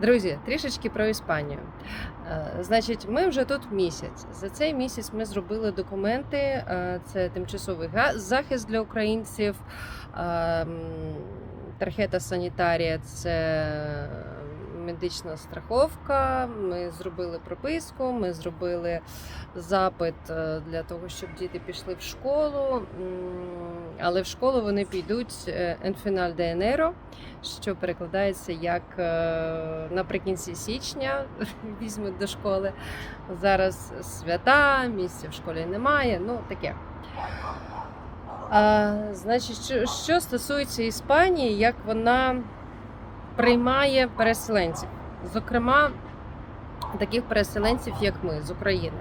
Друзі, трішечки про Іспанію. Е, Значить, ми вже тут місяць. За цей місяць ми зробили документи. е, Це тимчасовий захист для українців, е, тархета санітарія це медична страховка. Ми зробили прописку, ми зробили запит е, для того, щоб діти пішли в школу. Але в школу вони підуть е, final de enero, що перекладається як е, наприкінці січня візьмуть до школи. Зараз свята, місця в школі немає. Ну таке. А, значить, що, що стосується Іспанії, як вона приймає переселенців, зокрема, таких переселенців, як ми з України.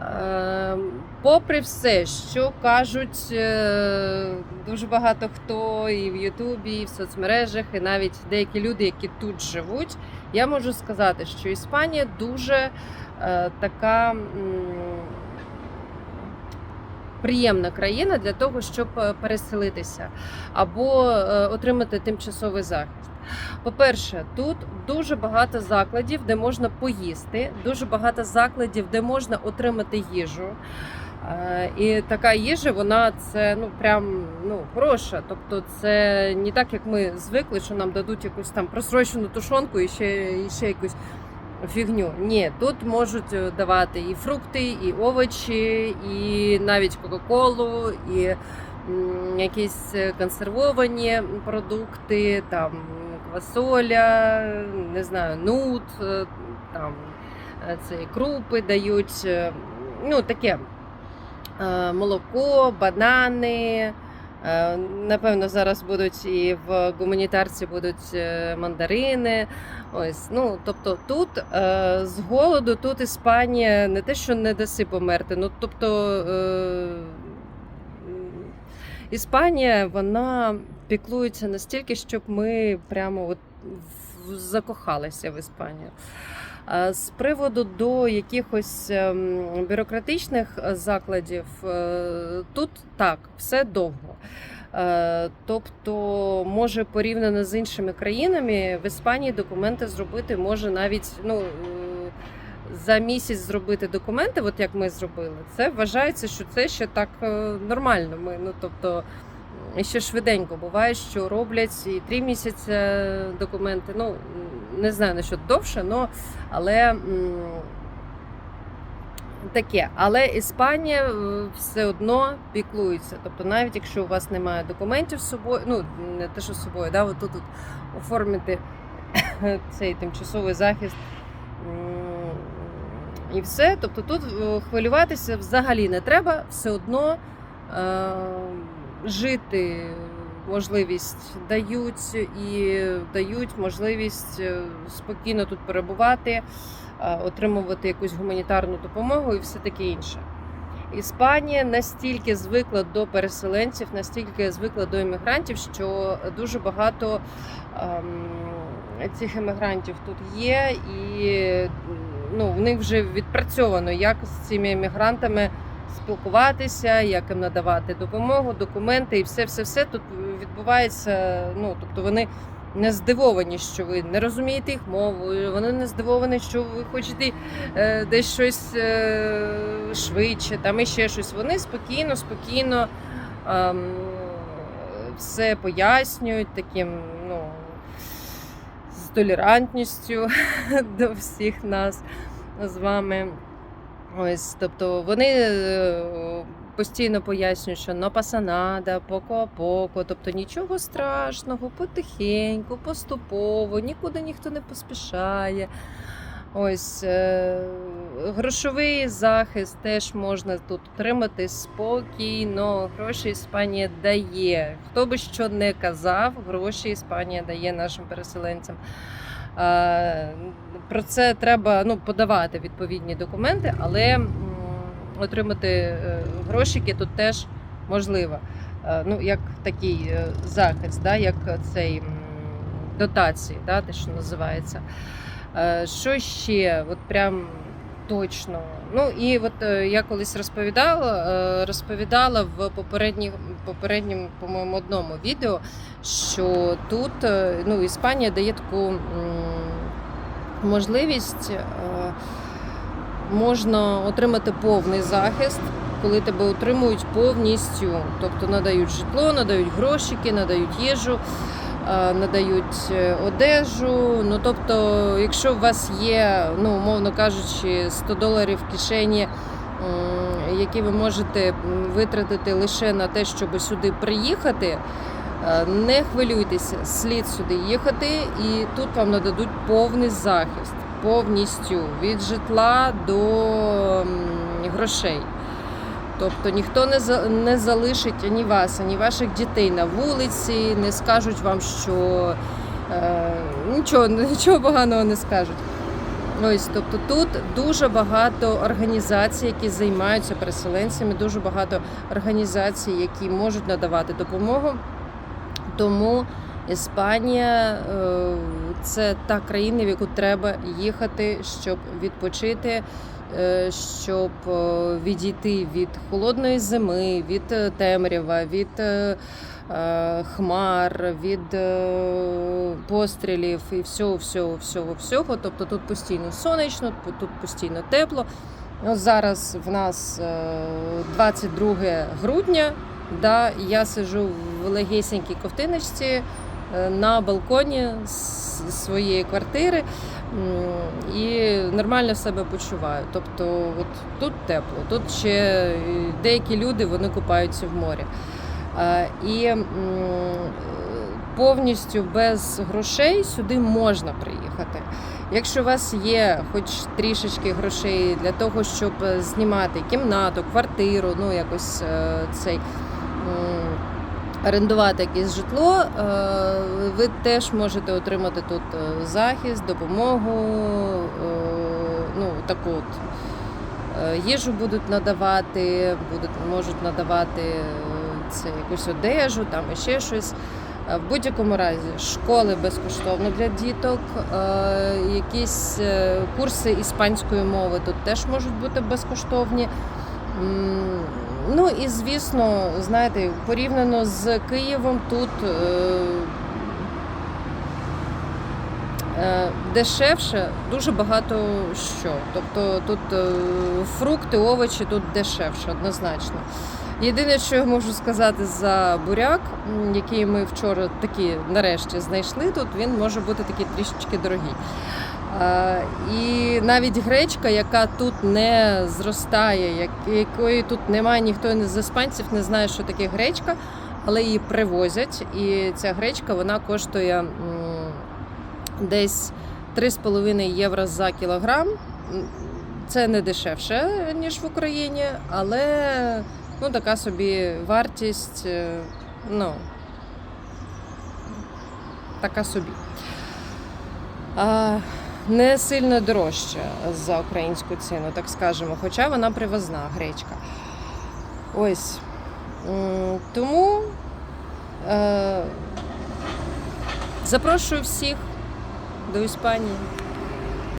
Е, Попри все, що кажуть е, дуже багато хто і в Ютубі, і в соцмережах, і навіть деякі люди, які тут живуть, я можу сказати, що Іспанія дуже е, така приємна країна для того, щоб е, переселитися або е, отримати тимчасовий захист. По-перше, тут дуже багато закладів, де можна поїсти, дуже багато закладів, де можна отримати їжу. Е, І така їжа, вона це ну прям ну хороша. Тобто, це не так, як ми звикли, що нам дадуть якусь там просрочену тушонку і ще, і ще якусь фігню. Ні, тут можуть е, давати і фрукти, і овочі, і навіть Кока-Колу, і якісь е, консервовані продукти, там квасоля, не знаю, нут, е, там це і крупи дають. Ну, таке молоко, банани. Е, Напевно, зараз будуть і в гуманітарці будуть е, мандарини. Ось, ну тобто, тут е, з голоду, тут Іспанія не те, що не даси померти. Ну тобто Іспанія вона піклується настільки, щоб ми прямо от закохалися в Іспанію. З приводу до якихось ем, бюрократичних закладів, тут так, все довго. Е, Тобто, може порівняно з іншими країнами, в Іспанії документи зробити може навіть ну, е, за місяць зробити документи, от як ми зробили, це вважається, що це ще так е, нормально. Ми, ну, тобто, ще швиденько буває, що роблять і три місяці документи. Ну не знаю насчет довше, но, але таке. Але Іспанія е, все одно піклується. Тобто, навіть якщо у вас немає документів з собою, ну не те, що з собою, да, от тут оформити цей тимчасовий захист. І все. Тобто тут е, хвилюватися взагалі не треба, все одно е, жити можливість дають і дають можливість е, спокійно тут перебувати, е, отримувати якусь гуманітарну допомогу і все таке інше. Іспанія настільки звикла до переселенців, настільки звикла до іммігрантів, що дуже багато ем, цих іммігрантів тут є, і ну, в них вже відпрацьовано, як з цими іммігрантами спілкуватися, як їм надавати допомогу, документи і все, все, все тут відбувається. Ну тобто вони не здивовані, що ви не розумієте їх мову. Вони не здивовані, що ви хочете е, десь щось е, швидше, там іще щось. Вони спокійно, спокійно ем, все пояснюють таким, ну. Толерантністю до всіх нас з вами. Ось, тобто вони е, постійно пояснюють, що pasa nada, поко поко, тобто нічого страшного, потихеньку, поступово, нікуди ніхто не поспішає. Ось е, грошовий захист теж можна тут отримати спокійно. Гроші Іспанія дає. Хто би що не казав, гроші Іспанія дає нашим переселенцям. Е, Про це треба ну, подавати відповідні документи, але отримати е, грошики тут теж можливо. Е, Ну, як такий захист, да, як цей дотації, да, те, що називається. Що ще? От прям точно. Ну і от я колись розповідала, розповідала в попередніх, попередньому, по-моєму, одному відео, що тут ну, Іспанія дає таку можливість е, можна отримати повний захист, коли тебе утримують повністю. Тобто надають житло, надають грошики, надають їжу, е, надають е, одежу. Ну тобто, якщо у вас є, ну умовно кажучи, 100 доларів в кишені. Які ви можете витратити лише на те, щоб сюди приїхати, Не хвилюйтеся, слід сюди їхати, і тут вам нададуть повний захист, повністю від житла до грошей. Тобто ніхто не за- не залишить ані вас, ані ваших дітей на вулиці, не скажуть вам, що е, нічого, нічого поганого не скажуть. Ось, тобто тут дуже багато організацій, які займаються переселенцями, дуже багато організацій, які можуть надавати допомогу. Тому Іспанія е, це та країна, в яку треба їхати, щоб відпочити, е, щоб е, відійти від холодної зими, від темрява, від хмар, від пострілів і всього, всього, всього, всього. Тобто тут постійно сонячно, тут постійно тепло. Зараз в нас е, 22 грудня. Да, я сижу в легесенькій ковтиночці е, на балконі своєї квартири і нормально себе почуваю. Тобто, от тут тепло, тут ще е, деякі люди вони купаються в морі. Е, І повністю без грошей сюди можна приїхати. Якщо у вас є хоч трішечки грошей для того, щоб знімати кімнату, квартиру, ну якось цей орендувати якесь житло, е, ви теж можете отримати тут е, захист, допомогу, е, ну таку от. Їжу будуть надавати, будуть, можуть надавати це якусь одежу, там і ще щось. В будь-якому разі школи безкоштовно для діток, якісь курси іспанської мови тут теж можуть бути безкоштовні. Ну і звісно, знаєте, порівняно з Києвом тут е, е, дешевше дуже багато що. Тобто тут е, фрукти, овочі тут дешевше, однозначно. Єдине, що я можу сказати за буряк, який ми вчора таки нарешті знайшли тут, він може бути такий трішечки дорогий. А, І навіть гречка, яка тут не зростає, якої тут немає, ніхто з іспанців не знає, що таке гречка, але її привозять. І ця гречка вона коштує десь 3,5 євро за кілограм. Це не дешевше, ніж в Україні, але ну, така собі вартість, е, ну, така собі. А, не сильно дорожче за українську ціну, так скажемо, хоча вона привозна гречка. Ось. Тому е, запрошую всіх до Іспанії.